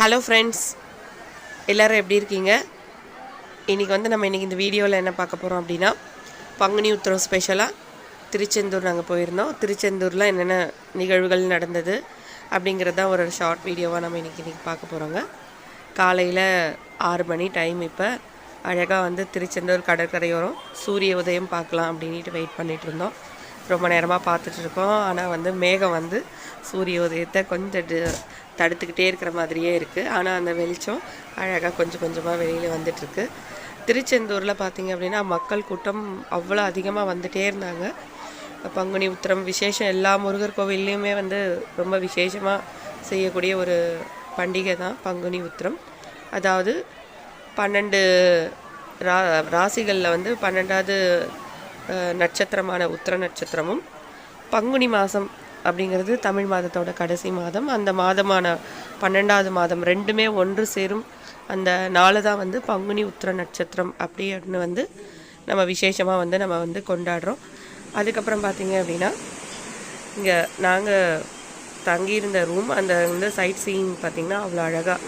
Hello friends எல்லோரும் எப்படி இருக்கீங்க? இன்றைக்கி வந்து நம்ம இன்றைக்கி இந்த வீடியோவில் என்ன பார்க்க போகிறோம் அப்படின்னா பங்குனி உத்திரம் ஸ்பெஷலாக திருச்செந்தூர் நாங்கள் போயிருந்தோம். திருச்செந்தூரில் என்னென்ன நிகழ்வுகள் நடந்தது அப்படிங்கிறத ஒரு ஷார்ட் வீடியோவாக நம்ம இன்றைக்கி இன்றைக்கி பார்க்க போகிறோங்க காலையில் ஆறு மணி டைம் இப்போ அழகாக வந்து திருச்செந்தூர் கடற்கரையோரம் சூரிய உதயம் பார்க்கலாம் அப்படின்ட்டு வெயிட் பண்ணிகிட்டு இருந்தோம். ரொம்ப நேரமாக பார்த்துட்ருக்கோம் ஆனால் வந்து மேகம் வந்து சூரிய உதயத்தை கொஞ்சம் தடுத்துக்கிட்டே இருக்கிற மாதிரியே இருக்குது ஆனால் அந்த வெளிச்சம் அழகாக கொஞ்சம் கொஞ்சமாக வெளியில் வந்துட்டுருக்கு. திருச்செந்தூரில் பார்த்தீங்க அப்படின்னா மக்கள் கூட்டம் அவ்வளோ அதிகமாக வந்துட்டே இருந்தாங்க. பங்குனி உத்திரம் விசேஷம் எல்லா முருகர் கோவில்லையுமே வந்து ரொம்ப விசேஷமாக செய்யக்கூடிய ஒரு பண்டிகை தான் பங்குனி உத்திரம். அதாவது பன்னெண்டு ரா ராசிகளில் வந்து பன்னெண்டாவது நட்சத்திரமான உத்திர நட்சத்திரமும் பங்குனி மாதம் அப்படிங்கிறது தமிழ் மாதத்தோட கடைசி மாதம். அந்த மாதமான பன்னெண்டாவது மாதம் ரெண்டுமே ஒன்று சேரும். அந்த நாளை தான் வந்து பங்குனி உத்திர நட்சத்திரம் அப்படின்னு வந்து நம்ம விசேஷமாக வந்து நம்ம வந்து கொண்டாடுறோம். அதுக்கப்புறம் பார்த்திங்க அப்படின்னா இங்கே நாங்கள் தங்கியிருந்த ரூம் அந்த வந்து சைட் சீயிங் பார்த்திங்கன்னா அவ்வளோ அழகாக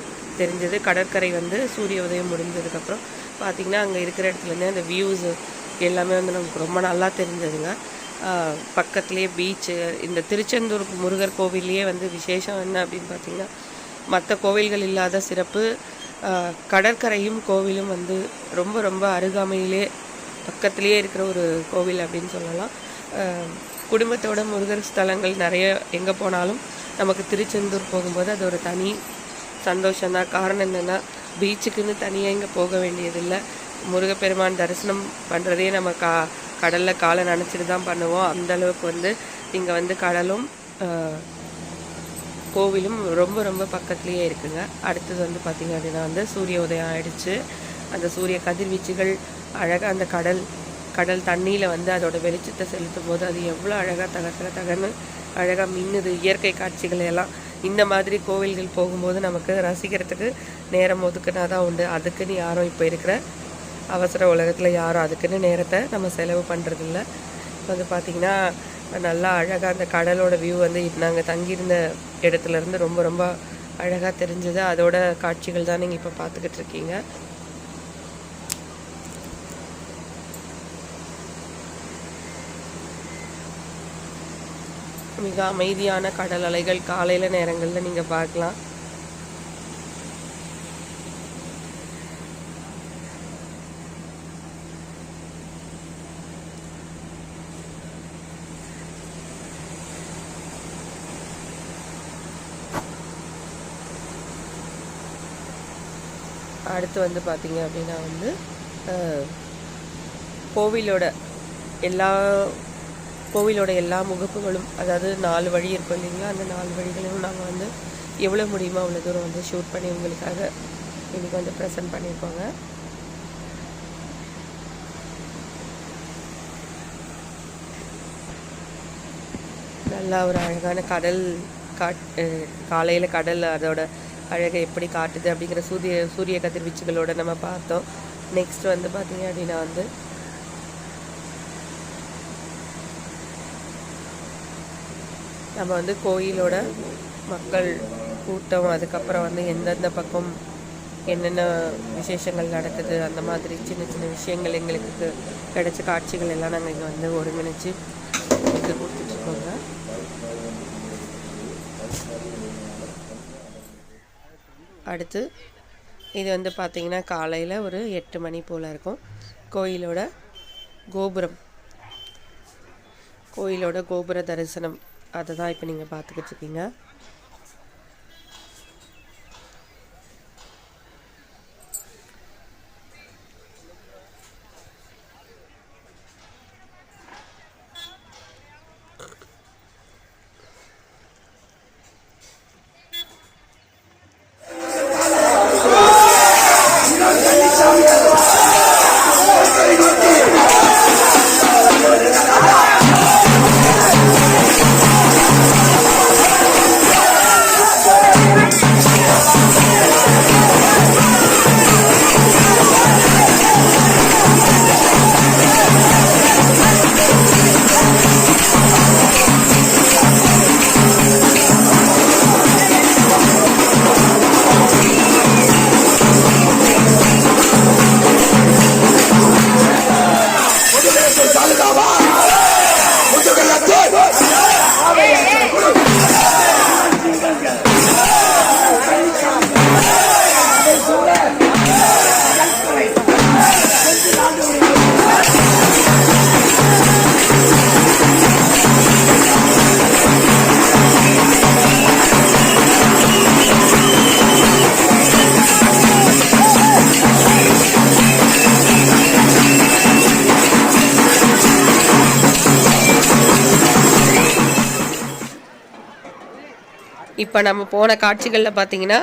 தெரிஞ்சது. கடற்கரை வந்து சூரிய உதயம் முடிஞ்சதுக்கப்புறம் பார்த்திங்கன்னா அங்கே இருக்கிற இடத்துலேருந்து அந்த வியூஸு எல்லாமே வந்து நமக்கு ரொம்ப நல்லா தெரிஞ்சதுங்க. பக்கத்துலேயே பீச்சு இந்த திருச்செந்தூர் முருகர் கோவில்லையே வந்து விசேஷம் என்ன அப்படின்னு பார்த்திங்கன்னா மற்ற கோவில்கள் இல்லாத சிறப்பு கடற்கரையும் கோவிலும் வந்து ரொம்ப ரொம்ப அருகாமையிலே பக்கத்துலேயே இருக்கிற ஒரு கோவில் அப்படின்னு சொல்லலாம். குடும்பத்தோட முருகர் ஸ்தலங்கள் நிறைய எங்கே போனாலும் நமக்கு திருச்செந்தூர் போகும்போது அது ஒரு தனி சந்தோஷம்தான். காரணம் என்னென்னா பீச்சுக்குன்னு தனியாக இங்கே போக வேண்டியதில்லை. முருகப்பெருமான் தரிசனம் பண்ணுறதே நம்ம கா கடலில் காலை நினச்சிட்டு தான் பண்ணுவோம். அந்த அளவுக்கு வந்து இங்கே வந்து கடலும் கோவிலும் ரொம்ப ரொம்ப பக்கத்துலேயே இருக்குங்க. அடுத்தது வந்து பார்த்திங்க அப்படின்னா வந்து சூரிய உதயம் ஆயிடுச்சு. அந்த சூரிய கதிர்வீச்சுகள் அழகாக அந்த கடல் கடல் தண்ணியில் வந்து அதோட வெளிச்சத்தை செலுத்தும் போது அது எவ்வளோ அழகாக தக தக தகன்னு அழகாக மின்னுது. இயற்கை காட்சிகள் எல்லாம் இந்த மாதிரி கோவில்கள் போகும்போது நமக்கு ரசிக்கிறதுக்கு நேரம் ஒதுக்குனா தான் உண்டு. அதுக்குன்னு யாரும் இப்போ இருக்கிற அவசர உலகத்தில் யாரும் அதுக்குன்னு நேரத்தை நம்ம செலவு பண்ணுறதில்ல வந்து பார்த்திங்கன்னா நல்லா அழகாக அந்த கடலோட வியூ வந்து நாங்கள் தங்கியிருந்த இடத்துலேருந்து ரொம்ப ரொம்ப அழகாக தெரிஞ்சது. அதோட காட்சிகள் தான் நீங்கள் இப்போ பார்த்துக்கிட்டு இருக்கீங்க. மிக அமைதியான கடல் அலைகள் காலையில் நேரங்களில் நீங்கள் பார்க்கலாம். அடுத்து வந்து பார்த்திங்க அப்படின்னா வந்து கோவிலோட எல்லா கோவிலோட எல்லா முகப்புகளும் அதாவது நாலு வழி இருக்கும் இல்லைங்களா? அந்த நாலு வழிகளையும் நாங்கள் வந்து எவ்வளோ முடியுமோ அவ்வளோ தூரம் வந்து ஷூட் பண்ணி உங்களுக்காக இன்றைக்கி வந்து ப்ரெசென்ட் பண்ணியிருக்கோங்க. நல்லா ஒரு அழகான கடல் காட் காலையில் கடல் அதோட அழகை எப்படி காட்டுது அப்படிங்கிற சூரிய சூரிய கதிர்வீச்சுகளோட நம்ம பார்த்தோம். நெக்ஸ்ட் வந்து பார்த்தீங்க அப்படின்னா வந்து நம்ம வந்து கோயிலோட மக்கள் கூட்டம் அதுக்கப்புறம் வந்து எந்தெந்த பக்கம் என்னென்ன விசேஷங்கள் நடக்குது அந்த மாதிரி சின்ன சின்ன விஷயங்கள் எங்களுக்கு கிடைச்ச காட்சிகள் எல்லாம் நாங்கள் இங்கே வந்து ஒருங்கிணைச்சு கொடுத்துட்ருக்கோங்க அடுத்து இது வந்து பார்த்திங்கன்னா காலையில் ஒரு எட்டு மணி போல் இருக்கும். கோயிலோட கோபுரம். கோயிலோட கோபுர தரிசனம். அதை தான் இப்போ நீங்கள் பார்த்துக்கிட்டு இருக்கீங்க. இப்போ நம்ம போன காட்சிகளில் பார்த்தீங்கன்னா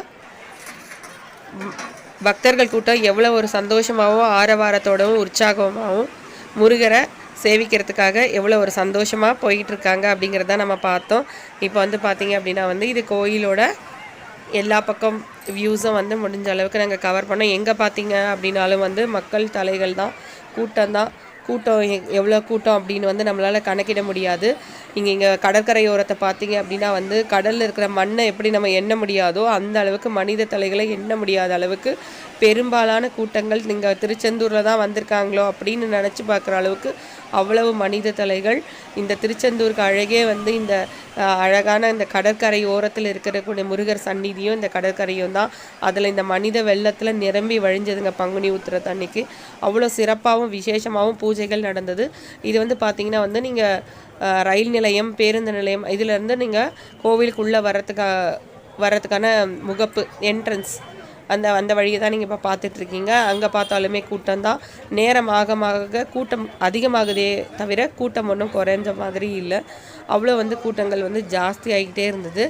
பக்தர்கள் கூட்டம் எவ்வளோ ஒரு சந்தோஷமாகவும் ஆரவாரத்தோடவும் உற்சாகமாகவும் முருகரை சேவிக்கிறதுக்காக எவ்வளோ ஒரு சந்தோஷமாக போயிட்டுருக்காங்க அப்படிங்கிறத நம்ம பார்த்தோம். இப்போ வந்து பார்த்தீங்க அப்படின்னா வந்து இது கோயிலோட எல்லா பக்கம் வியூஸும் வந்து முடிஞ்ச அளவுக்கு நாங்கள் கவர் பண்ணோம். எங்கே பார்த்தீங்க அப்படின்னாலும் வந்து மக்கள் தலைகள் தான் கூட்டம் தான் கூட்டம் எ- எவ்வளோ கூட்டம் அப்படின்னு வந்து நம்மளால் கணக்கிட முடியாது. இங்கே இங்கே கடற்கரையோரத்தை பார்த்தீங்க அப்படின்னா வந்து கடலில் இருக்கிற மண்ணை எப்படி நம்ம எண்ண முடியாதோ அந்த அளவுக்கு மனித தலைகளை எண்ண முடியாத அளவுக்கு பெரும்பாலான கூட்டங்கள் நீங்கள் திருச்செந்தூரில் தான் வந்திருக்காங்களோ அப்படின்னு நினச்சி பார்க்குற அளவுக்கு அவ்வளவு மனித தலைகள். இந்த திருச்செந்தூருக்கு அழகே வந்து இந்த அழகான இந்த கடற்கரை ஓரத்தில் இருக்கிறக்கூடிய முருகர் சந்நிதியும் இந்த கடற்கரையும் தான். அதில் இந்த மனித வெள்ளத்தில் நிரம்பி வழிஞ்சதுங்க பங்குனி உத்திர அன்னைக்கு அவ்வளோ சிறப்பாகவும் விசேஷமாகவும் பூஜைகள் நடந்தது. இது வந்து பார்த்திங்கன்னா வந்து நீங்கள் ரயில் நிலையம் பேருந்து நிலையம் இதிலேருந்து நீங்கள் கோவிலுக்குள்ளே வரத்துக்கா வர்றதுக்கான முகப்பு என்ட்ரன்ஸ் அந்த அந்த வழியை தான் நீங்கள் இப்போ பார்த்துட்ருக்கீங்க. அங்கே பார்த்தாலுமே கூட்டம் தான் நேரம் ஆக ஆக கூட்டம் அதிகமாகுதே தவிர கூட்டம் ஒன்றும் குறைஞ்ச மாதிரி இல்லை. அவ்வளோ வந்து கூட்டங்கள் வந்து ஜாஸ்தி ஆகிக்கிட்டே இருந்தது.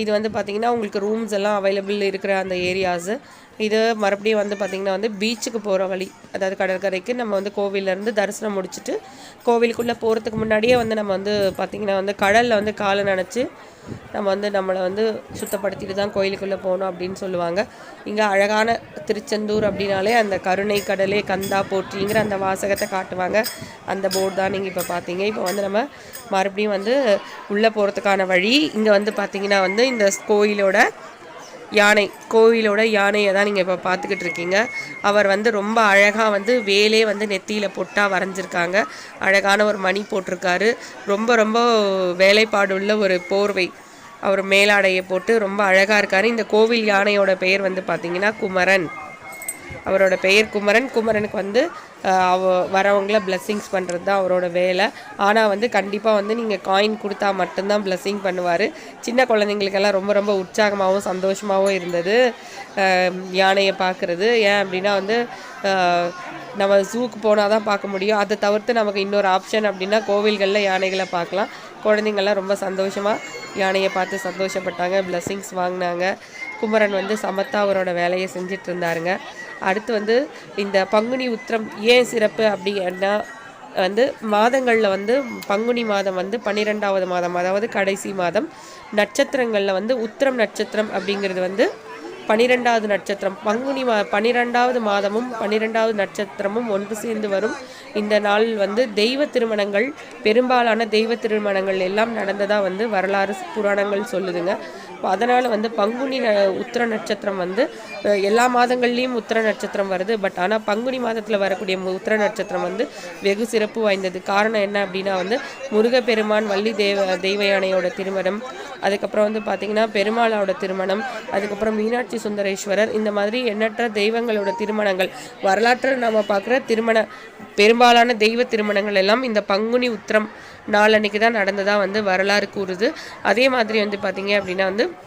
இது வந்து பார்த்திங்கன்னா உங்களுக்கு ரூம்ஸ் எல்லாம் அவைலபிள் இருக்கிற அந்த ஏரியாஸு இது மறுபடியும் வந்து பார்த்திங்கன்னா வந்து பீச்சுக்கு போகிற வழி. அதாவது கடற்கரைக்கு நம்ம வந்து கோவிலேருந்து தரிசனம் முடிச்சுட்டு கோவிலுக்குள்ளே போகிறதுக்கு முன்னாடியே வந்து நம்ம வந்து பார்த்திங்கன்னா வந்து கடலில் வந்து காலை நினச்சி நம்ம வந்து நம்மளை வந்து சுத்தப்படுத்திட்டு தான் கோயிலுக்குள்ளே போகணும் அப்படின்னு சொல்லுவாங்க. இங்கே அழகான திருச்செந்தூர் அப்படின்னாலே அந்த கருணை கடலே கந்தா போற்றிங்கிற அந்த வாசகத்தை காட்டுவாங்க. அந்த போர்டு தான் நீங்கள் இப்போ பார்த்தீங்க இப்போ வந்து நம்ம மறுபடியும் வந்து உள்ளே போகிறதுக்கான வழி இங்கே வந்து பார்த்திங்கன்னா வந்து இந்த கோயிலோட யானை கோவிலோட யானையை தான் நீங்கள் இப்போ பார்த்துக்கிட்டு இருக்கீங்க. அவர் வந்து ரொம்ப அழகாக வந்து வேலே வந்து நெத்தியில் பொட்டாக வரைஞ்சிருக்காங்க. அழகான ஒரு மணி போட்டிருக்காரு. ரொம்ப ரொம்ப வேலைப்பாடுள்ள ஒரு போர்வை. அவர் மேலாடையை போட்டு ரொம்ப அழகாக இருக்கார். இந்த கோவில் யானையோட பெயர் வந்து பார்த்திங்கன்னா குமரன். அவரோட பெயர் குமரன். குமரனுக்கு வந்து அவ வரவங்கள பிளெஸ்ஸிங்ஸ் பண்ணுறது தான் அவரோட வேலை. ஆனால் வந்து கண்டிப்பாக வந்து நீங்கள் காயின் கொடுத்தா மட்டும்தான் பிளெஸ்ஸிங் பண்ணுவார். சின்ன குழந்தைங்களுக்கெல்லாம் ரொம்ப ரொம்ப உற்சாகமாகவும் சந்தோஷமாகவும் இருந்தது. யானையை பார்க்குறது. ஏன் அப்படின்னா வந்து நம்ம ஜூக்கு போனால் தான் பார்க்க முடியும். அதை தவிர்த்து நமக்கு இன்னொரு ஆப்ஷன் அப்படின்னா கோவில்களில் யானைகளை பார்க்கலாம். குழந்தைங்கள்லாம் ரொம்ப சந்தோஷமாக யானையை பார்த்து சந்தோஷப்பட்டாங்க பிளெஸ்ஸிங்ஸ் வாங்கினாங்க. குமரன் வந்து சமத்தா அவரோட வேலையை செஞ்சுட்டு இருந்தாருங்க. அடுத்து வந்து இந்த பங்குனி உத்திரம் ஏன் சிறப்பு அப்படின்னா வந்து மாதங்களில் வந்து பங்குனி மாதம் வந்து பன்னிரெண்டாவது மாதம் அதாவது கடைசி மாதம். நட்சத்திரங்களில் வந்து உத்திரம் நட்சத்திரம் அப்படிங்கிறது வந்து பனிரெண்டாவது நட்சத்திரம். பங்குனி மா பனிரெண்டாவது மாதமும் பன்னிரெண்டாவது நட்சத்திரமும் ஒன்று சேர்ந்து வரும். இந்த நாள் வந்து தெய்வ திருமணங்கள் பெரும்பாலான தெய்வ திருமணங்கள் எல்லாம் நடந்ததாக வந்து வரலாறு புராணங்கள் சொல்லுதுங்க. அதனால் வந்து பங்குனி ந- உத்திர நட்சத்திரம் வந்து எல்லா மாதங்கள்லேயும் உத்திர நட்சத்திரம் வருது. பட் ஆனால் பங்குனி மாதத்தில் வரக்கூடிய மு- உத்திர நட்சத்திரம் வந்து வெகு சிறப்பு வாய்ந்தது. காரணம் என்ன அப்படின்னா வந்து முருகப்பெருமான் வள்ளி தேவ தெய்வயானையோட திருமணம். அதுக்கப்புறம் வந்து பார்த்திங்கன்னா பெருமாளோட திருமணம். அதுக்கப்புறம் மீனாட்சி சுந்தரேஸ்வரர். இந்த மாதிரி எண்ணற்ற தெய்வங்களோட திருமணங்கள். வரலாற்றில் நம்ம பார்க்குற திருமண பெரும்பாலான தெய்வ திருமணங்கள் எல்லாம் இந்த பங்குனி உத்திரம் நாளன்னைக்கு தான் நடந்ததாக வந்து வரலாறு கூறுது. அதே மாதிரி வந்து பார்த்தீங்க அப்படின்னா வந்து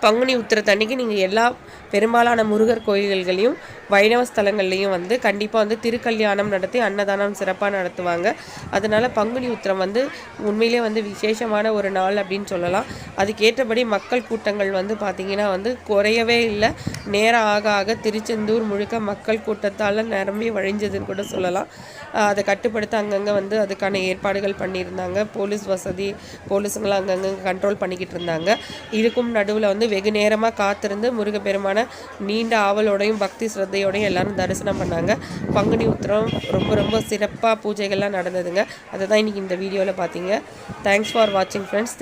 பங்குனி உத்திரத்தன்னைக்கு நீங்கள் எல்லா பெரும்பாலான முருகர் கோயில்களையும் வைணவ ஸ்தலங்கள்லையும் வந்து கண்டிப்பாக வந்து திருக்கல்யாணம் நடத்தி அன்னதானம் சிறப்பாக நடத்துவாங்க. அதனால் பங்குனி உத்திரம் வந்து உண்மையிலே வந்து விசேஷமான ஒரு நாள் அப்படின்னு சொல்லலாம். அதுக்கேற்றபடி மக்கள் கூட்டங்கள் வந்து பார்த்திங்கன்னா வந்து குறையவே இல்லை. நேரம் ஆக ஆக திருச்செந்தூர் முழுக்க மக்கள் கூட்டத்தால் நிரம்பி வழிஞ்சதுன்னு கூட சொல்லலாம். அதை கட்டுப்படுத்த அங்கங்கே வந்து அதுக்கான ஏற்பாடுகள் பண்ணியிருந்தாங்க. போலீஸ் வசதி போலீஸுங்களாம் அங்கங்கே கண்ட்ரோல் பண்ணிக்கிட்டு இருந்தாங்க. இதுக்கும் நடுவில் வந்து வெகு நேரமாக காத்திருந்து முருகப்பெருமான நீண்ட ஆவலோடையும் பக்தி ஸ்ரத்தையோடையும் எல்லாரும் தரிசனம் பண்ணாங்க. பங்குனி உத்திரம் ரொம்ப ரொம்ப சிறப்பாக பூஜைகள்லாம் நடந்ததுங்க. அதை தான் இன்றைக்கி இந்த வீடியோவில் பார்த்தீங்க. தேங்க்ஸ் ஃபார் வாட்சிங் ஃப்ரெண்ட்ஸ்